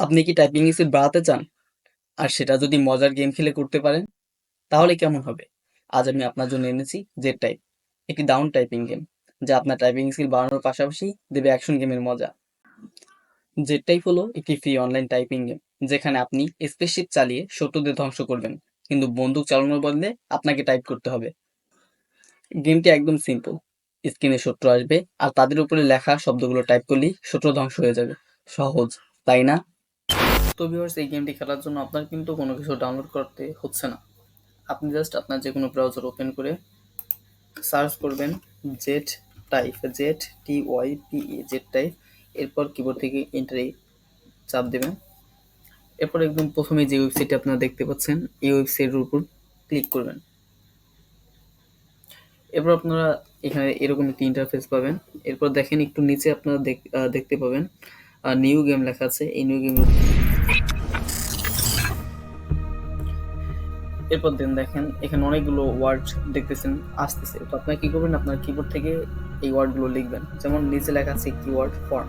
আপনি কি typing speed বাড়াতে চান? আর সেটা যদি মজার গেম খেলে করতে পারেন, তাহলে কেমন হবে? আজ আমি আপনার জন্য এনেছি জেড টাইপ, একটি ডাউন টাইপিং গেম, যা আপনার টাইপিং স্কিল বাড়ানোর পাশাপাশি দেবে অ্যাকশন গেমের মজা। জেড টাইপ হলো একটি ফ্রি অনলাইন টাইপিং গেম, যেখানে আপনি স্পেসশিপ চালিয়ে শত্রুদের ধ্বংস করবেন, কিন্তু বন্দুক চালানোর বদলে আপনাকে টাইপ করতে হবে। গেমটি একদম সিম্পল, স্ক্রিনে শত্রু আসবে আর তাদের উপরে লেখা শব্দগুলো টাইপ করলেই শত্রু ধ্বংস হয়ে যাবে। সহজ, তাই না? তো ভিউয়ার্স এই গেমটি খেলার জন্য আপনার কিন্তু কোনো কিছু ডাউনলোড করতে হচ্ছে না। আপনি জাস্ট আপনার যে কোনো ব্রাউজার ওপেন করে সার্চ করবেন Z type Z T Y P E Z type এরপর কিবোর্ড থেকে এন্টারে চাপ দেবেন। এরপর একদম প্রথমে যে ওয়েবসাইটটি আপনারা দেখতে পাচ্ছেন, এই ওয়েবসাইটের উপর ক্লিক করবেন। এরপর আপনারা এখানে এরকম একটি ইন্টারফেস পাবেন। এরপর দেখেন একটু নিচে আপনারা দেখ- দেখতে পাবেন নিউ গেম লেখা আছে। এই নিউ গেম এরপর দেন দেখেন, এখানে অনেকগুলো ওয়ার্ড দেখতেছেন, আসতেছে। তো আপনারা কি করবেন? আপনার কিবোর্ড থেকে এই ওয়ার্ডগুলো লিখবেন। যেমন নিচে লেখা আছে keyword form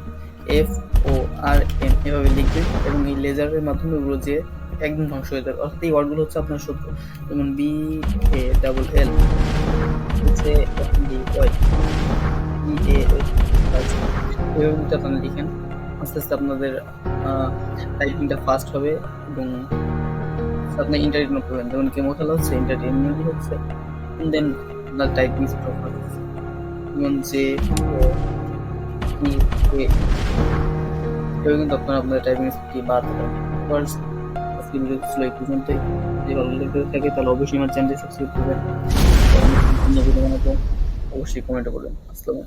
F O R M এভাবে লিখবেন এবং এই লেজারের মাধ্যমে ওগুলো যে একদম ধ্বংস হয়ে যাবে। অর্থাৎ এই ওয়ার্ডগুলো হচ্ছে আপনার শত্রু যেমন বি এ ডাবল এল হচ্ছে ডি ওয়াই ই এ এভাবে যদি আপনারা লিখেন। আস্তে আস্তে আপনাদের টাইপিংটা ফাস্ট হবে এবং আপনি এন্টারটেনমেন্ট করবেন। যেমন গেমও খেলা হচ্ছে এন্টারটেনমেন্ট হচ্ছে। দেন আপনার টাইপিং হচ্ছে যেমন যে এভাবে কিন্তু আপনারা আপনাদের টাইপিং স্পিডটি বাড়াতে পারেন ফার্স্ট আজকে ভিডিও যদি ভালো লেগে থাকে, তাহলে অবশ্যই আমার চ্যানেলটি সাবস্ক্রাইব অবশ্যই কমেন্ট করবেন। আসসালামু